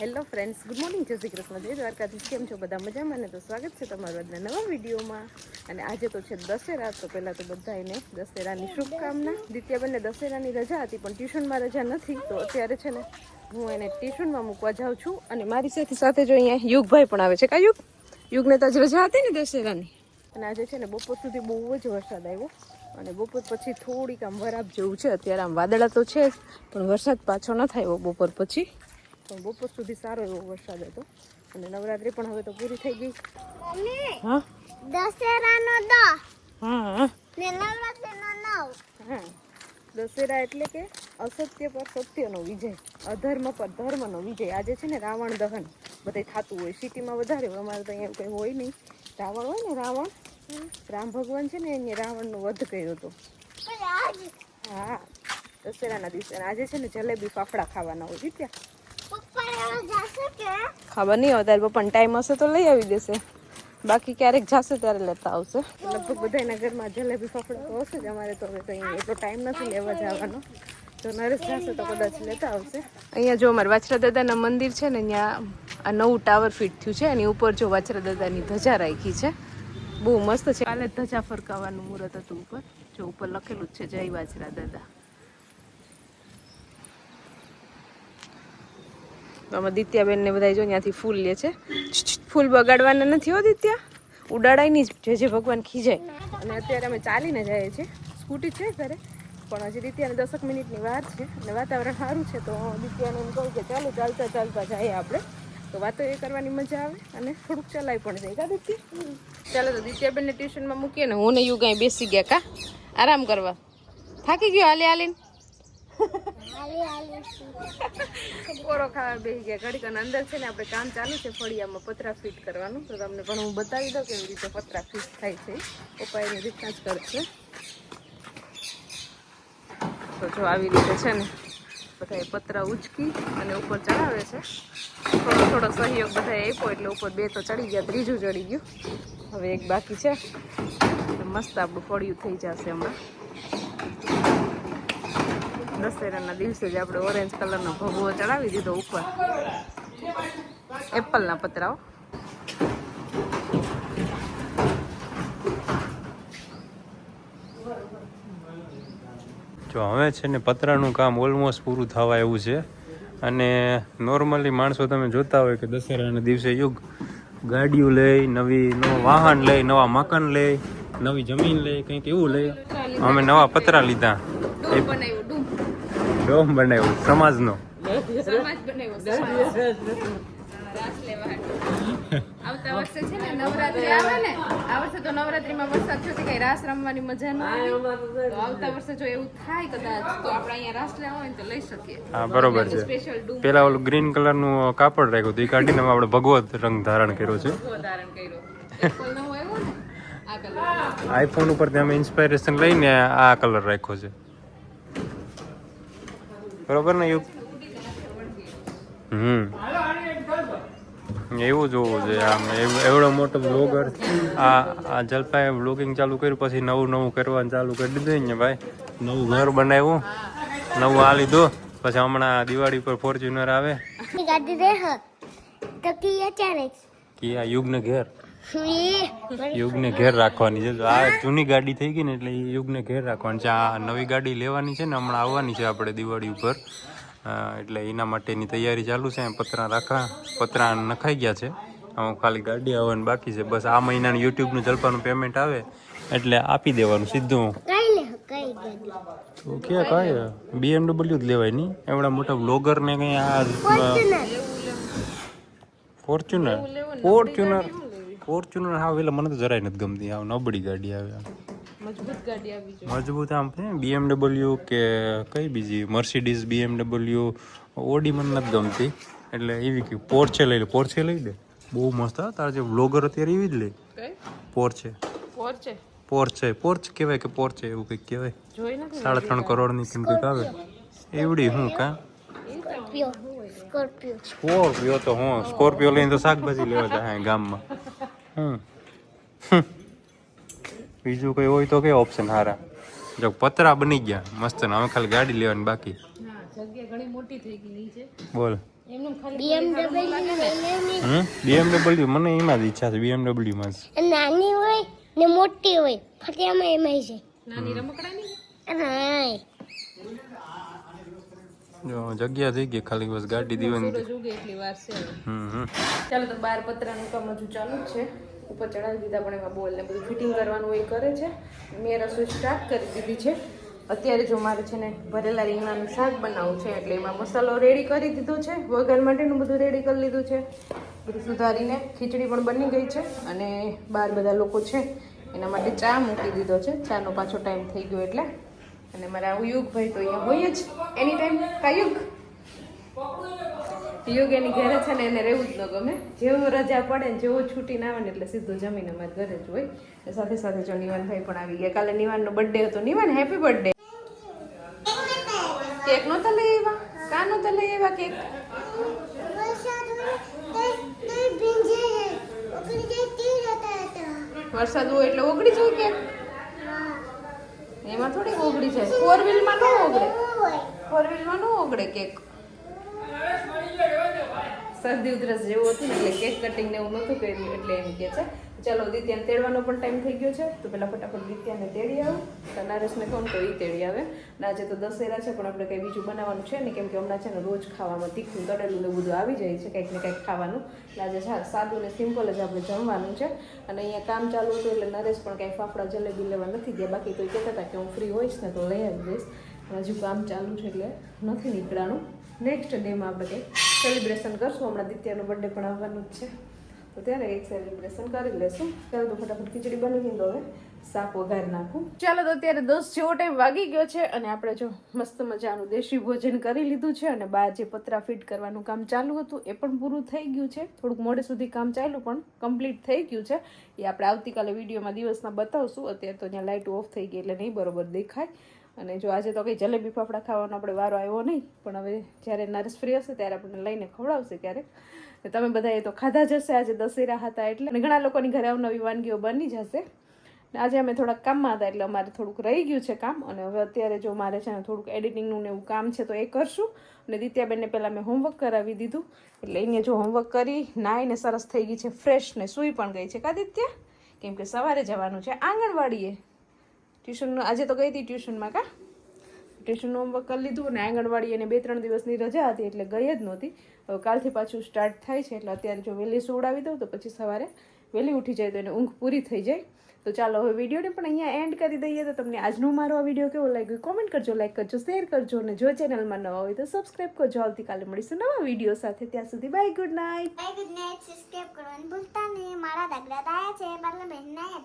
Hello friends good morning જય શ્રી કૃષ્ણ. જય દ્વારકાધીશ. કેમ છો બધા? મજામાં ને? તો સ્વાગત છે તમારું આજના નવા વિડીયોમાં. અને આજે તો છે દશેરા. તો પહેલાં તો બધાને દશેરાની શુભકામના. દિત્યાબેનને દશેરાની રજા હતી, પણ ટ્યુશનમાં રજા નથી. તો અત્યારે છે ને, હું એને ટ્યુશનમાં મૂકવા જાઉં છું. અને મારી સાથે સાથે જો અહીંયા યુગભાઈ પણ આવે છે. કા યુગ? યુગને તો રજા હતી ને દશેરાની. અને આજે છે ને બપોર સુધી બહુ જ વરસાદ આવ્યો. અને બપોર પછી થોડીક આમ વરાપ જેવું છે. અત્યારે આમ વાદળા તો છે પણ વરસાદ પાછો ન થાય બપોર પછી. પણ બપોર સુધી સારો એવો વરસાદ હતો. અને નવરાત્રી પણ હવે તો પૂરી થઈ ગઈ. હા? દશેરાનો દ હા ને નવરાત્રીનો નવ. હા. દશેરા એટલે કે અસત્ય પર સત્યનો વિજય. અધર્મ પર ધર્મનો વિજય. આજે છે ને રાવણ દહન બધે થતું હોય. સિટીમાં વધારે અમારે તો અહીંયા કંઈ હોય નહીં. રાવણ હોય ને રાવણ? રામ ભગવાન છે ને એને રાવણનો વધ કર્યો હતો. હા. દશેરાના દિવસે. આજે છે ને જલેબી ફાફડા ખાવાના હોય. જીત્યા. ખબર નહીં હોય તારી પણ ટાઈમ હશે તો લઈ આવી દેશે. બાકી ક્યારેક જશે ત્યારે લેતા આવશે. લગભગ બધા ઘરમાં જલેબી ફાફડા તો હશે જ અમારે તો હવે કંઈ એટલો ટાઈમ નથી લેવા જવાનો. તો નરેશ જશે તો કદાચ લેતા આવશે. અહીંયા જો અમારે વાછરા દાદાના મંદિર છે ને અહીંયા આ નવું ટાવર ફિટ થયું છે. એની ઉપર જો વાછરા દાદાની ધજા રાખી છે. બહુ મસ્ત છે. કાલે ધજા ફરકાવવાનું મુહૂર્ત હતું ઉપર. જો ઉપર લખેલું જ છે જય વાછરા દાદા. તો અમે દિત્યાબેન ને બધા જો ત્યાંથી ફૂલ લે છે. ફૂલ બગાડવાના નથી હો દિત્યા. ઉડાડાય નહીં જે જે ભગવાન ખીજાય. અને અત્યારે અમે ચાલીને જઈએ છીએ. સ્કૂટી છે ઘરે. પણ હજી દિત્યાને દસક મિનિટની વાર છે અને વાતાવરણ સારું છે તો દિત્યાને એમ કહું કે ચાલો ચાલતા ચાલતા જઈએ આપણે. તો વાતો એ કરવાની મજા આવે અને થોડુંક ચલાવી પણ જાય. કા દિત્ય? ચાલો તો દિત્યાબેનને ટ્યુશનમાં મૂકીએ ને હું ને યુગ કાંઈ બેસી ગયા કા? આરામ કરવા. થાકી ગયો હાલે હાલીને? કોરો ખાવા બેસી ગયા. ઘડીક અને અંદર છે ને આપણે કામ ચાલુ છે ફળિયામાં પતરા ફિટ કરવાનું. તો તમને પણ હું બતાવી દઉં કેવી રીતે પતરા ફિટ થાય છે. પપ્પા એની રીતના જ કરશે. તો જો આવી રીતે છે ને બધા પતરા ઉચકી અને ઉપર ચડાવે છે. થોડો થોડો સહયોગ બધા આપ્યો એટલે ઉપર બે તો ચડી ગયા, ત્રીજું ચડી ગયું. હવે એક બાકી છે. મસ્ત આપણું ફળિયું થઈ જશે હમણાં. દશેરાના દિવસે જ આપણે ઓરેન્જ કલરનો ભગવો ચડાવી દીધો ઉપર. એપલના પતરાઓ. જો હવે છે ને પતરાનું કામ ઓલમોસ્ટ પૂરું થવા એવું છે. અને નોર્મલી માણસો તમે જોતા હોય કે દશેરાના દિવસે યુગ ગાડીઓ લઈ નવી નવું વાહન લઈ નવા મકાન લઈ નવી જમીન લઈ કંઈક એવું લઈ. અમે નવા પતરા લીધા. ડૂમ બનાવ્યો સમાજનો. સમાજ બનાવ્યો સમાજ. રાસ લેવા હાટુ. આવતા વર્ષે છે ને નવરાત્રી આવે ને આ વર્ષે તો નવરાત્રીમાં વરસાદ થયો કઈ રાસ રમવાની મજા ન આવી. તો આવતા વર્ષે જો એવું થાય કદાચ તો આપણે અહીંયા રાસ લેવા હોય તો લઈ શકીએ. હા બરોબર છે. પેલા ઓલું ગ્રીન કલરનું કાપડ રાખ્યું હતું એ કાઢીને આપણે ભગવત રંગ ધારણ કર્યો છે. ધારણ કર્યો. ને કલર આઈફોન ઉપર અમે ઇન્સ્પાયરેશન લઈને આ કલર રાખ્યો છે. બરોબર ને યુગ? હમ. એવું જ હોવું જોઈએ આમ એવ- એવડો મોટો બ્લોગર આ આ જલપાએ બ્લોગિંગ ચાલુ કર્યું પછી નવું નવું કરવાનું ચાલુ કરી દીધું ને ભાઈ. નવું ઘર બનાવ્યું નવું આ લીધું પછી હમણાં દિવાળી પર ફોર્ચ્યુનર આવે. ગાડી હ. તો કી અચાનક કે આ યુગને ઘેર. યુગને ઘેર રાખવાની છે. તો આ જૂની ગાડી થઈ ગઈ ને એટલે એ યુગને ઘેર રાખવાની છે. આ નવી ગાડી લેવાની છે ને હમણાં આવવાની છે આપણે દિવાળી ઉપર. એટલે એના માટેની તૈયારી ચાલુ છે. પતરા રાખા પતરા નખાઈ ગયા છે. હું ખાલી ગાડી આવવાની બાકી છે. બસ આ મહિનાનું યુટ્યુબનું જલપાનું પેમેન્ટ આવે એટલે આપી દેવાનું સીધું. તો ક્યાં કાંઈ? બીએમડબલ્યુ જ લેવાય નહીં. એવડા મોટા બ્લોગરને કંઈ આ ફોર્ચ્યુનર? ફોર્ચ્યુનર? ફોર્ચ્યુનર હા એટલે મને તો જરાય નથી ગમતી. આ નબળી ગાડી આવે મજબૂત ગાડી આવી જોઈએ મજબૂત આમ બીએમડબલ્યુ કે કઈ બીજી મર્સિડીઝ બીએમડબલ્યુ ઓડી મને નથી ગમતી. એટલે એવી કે પોર્ચે લઈ લે. પોર્ચે લઈ લે બહુ મસ્ત હા તારા જે બ્લોગર અત્યારે એવી જ લે. પોર્ચે પોર્ચે પોર્ચ પોર્ચે પોર્ચ કહેવાય કે પોર્ચે એવું કંઈક કહેવાય? સાડા ત્રણ કરોડની કેમ કંઈક આવે એવડી હું કા? સ્કોર્પિયો સ્કોર્પિયો તો હું સ્કોર્પિયો લઈને તો શાકભાજી લેવા જાય ગામમાં. હમ. બીજું કોઈ હોય તો કે ઓપ્શન હારા. જો પતરા બની ગયા. મસ્ત ને હવે ખાલી ગાડી લેવાની બાકી. હા જગ્યા ઘણી મોટી થઈ ગઈ નીચે બોલ. બીએમડબલ્યુ મને એમાં જ ઈચ્છા છે બીએમડબલ્યુમાં માં નાની હોય ને મોટી હોય ફટિયામાં એમાં છે નાની રમકડાની? જગ્યા થઈ ગઈ ખાલી બસ ગાડી દીવાની એટલી વાર છે ચાલો તો બાર પતરાનું કામ હજુ ચાલુ જ છે. ઉપર ચડાવી દીધા પણ એમાં બોલ ને બધું ફિટિંગ કરવાનું એ કરે છે. મેં રસોઈ સ્ટાર્ટ કરી દીધી છે. અત્યારે જો મારે છે ને ભરેલા રીંગણાનું શાક બનાવવું છે એટલે એમાં મસાલો રેડી કરી દીધો છે. વઘાર માટેનું બધું રેડી કરી લીધું છે. બધું સુધારીને ખીચડી પણ બની ગઈ છે અને બહાર બધા લોકો છે એના માટે ચા મૂકી દીધો છે. ચાનો પાછો ટાઈમ થઈ ગયો એટલે. અને મારા યુગભાઈ તો અહીંયા હોય જ. એની ટાઈમ કા યુગ યુગ એની ઘરે છે ને એને રહેવું જ ન ગમે. જેવું રજા પડે ને જેવો છૂટી ના આવે ને એટલે સીધું જમીને અમારે ઘરે જ હોય. સાથે સાથે જો નિવાનભાઈ પણ આવી ગયા. કાલે નિવાનનો બર્થડે હતો. નિવાન હેપી બર્થડે કેક નહોતા લઈ આવ્યા? કા નહોતા લઈ આવ્યા કેક વરસાદ હોય એટલે ઓગળી જાય કેક એમાં થોડી ઓગળી જાય. ફોર વ્હીલમાં ન ઓગળે. ફોર વ્હીલમાં ન ઓગળે કેક શરદી ઉધરસ જેવું હતું એટલે કેક કટિંગ ને એવું નહોતું કર્યું એટલે એમ કે છે. ચાલો, દિત્યાને તેડવાનો પણ ટાઈમ થઈ ગયો છે. તો પહેલાં ફટાફટ દિત્યાને તેડી આવું. તો નરેશને કહું તો એ તેડી આવે. અને આજે તો દશેરા છે, પણ આપણે કંઈ બીજું બનાવવાનું છે ને કેમ કે હમણાં છે ને રોજ ખાવામાં તીખું, તળેલું ને બધું આવી જાય છે, કંઈક ને કંઈક ખાવાનું. એટલે આજે સાદું ને સિમ્પલ જ આપણે જમવાનું છે. અને અહીંયા કામ ચાલુ હતું એટલે નરેશ પણ કાંઈ ફાફડા જલેબી લેવા નથી ગયા. બાકી તો એ કહેતા હતા કે હું ફ્રી હોઈશ ને તો લઈ આવી દઈશ હજુ કામ ચાલુ છે એટલે નથી નીકળાનું નેક્સ્ટ ડેમાં આપણે કંઈક સેલિબ્રેશન કરશું. હમણાં દિત્યાનો બર્થડે પણ આવવાનું જ છે. તો ત્યારે એક સેલિબ્રેશન કરી લેશું. ત્યારે તો ફટાફટ ખીચડી બની ગઈ હવે શાક વઘાર નાખું. ચાલો તો અત્યારે દસ જેવો ટાઈમ વાગી ગયો છે અને આપણે જો મસ્ત મજાનું દેશી ભોજન કરી લીધું છે અને બહાર જે પતરા ફિટ કરવાનું કામ ચાલુ હતું એ પણ પૂરું થઈ ગયું છે. થોડુંક મોડે સુધી કામ ચાલ્યું પણ કમ્પ્લીટ થઈ ગયું છે. એ આપણે આવતીકાલે વિડીયોમાં દિવસના બતાવશું. અત્યારે તો ત્યાં લાઇટ ઓફ થઈ ગઈ એટલે નહીં બરોબર દેખાય. અને જો આજે તો કંઈ જલેબી ફાફડા ખાવાનો આપણે વારો આવ્યો નહીં. પણ હવે જ્યારે નર્સ ફ્રી હશે ત્યારે આપણને લઈને ખવડાવશે ક્યારેક. તમે બધાએ તો ખાધા જશે આજે દશેરા હતા એટલે અને ઘણા લોકોની ઘરે નવી વાનગીઓ બની જશે ને આજે અમે થોડાક કામમાં હતા એટલે અમારે થોડુંક રહી ગયું છે કામ. અને હવે અત્યારે જો મારે છે ને થોડુંક એડિટિંગનું ને એવું કામ છે તો એ કરશું. અને દિત્યાબેનને પહેલાં મેં હોમવર્ક કરાવી દીધું. એટલે એને જો હોમવર્ક કરી, નાઈને સરસ થઈ ગઈ છે ફ્રેશ ને સૂઈ પણ ગઈ છે. કા દિત્યા? કેમ કે સવારે જવાનું છે આંગણવાડીએ. ટ્યુશનનું આજે તો ગઈ હતી ટ્યુશનમાં કા? ટ્યુશનનું હોમવર્ક કરી લીધું અને આંગણવાડી અને બે ત્રણ દિવસની રજા હતી એટલે ગઈ જ નહોતી. હવે કાલથી પાછું સ્ટાર્ટ થાય છે એટલે અત્યારે જો વહેલી સુવડાવી દઉં તો પછી સવારે વહેલી ઉઠી જાય તો એને ઊંઘ પૂરી થઈ જાય. તો ચાલો હવે વિડીયોને પણ અહીંયા એન્ડ કરી દઈએ તો તમને આજનો મારો આ વીડિયો કેવો લાગ્યો કોમેન્ટ કરજો લાઈક કરજો શેર કરજો અને જો ચેનલમાં નવા હોય તો સબસ્ક્રાઈબ કરજો. આવતીકાલે મળીશું નવા વીડિયો સાથે. ત્યાં સુધી bye good night bye good night subscribe કરવાનું ભૂલતા નહીં. મારા દાદા દાયા છે, મારા બહેન છે.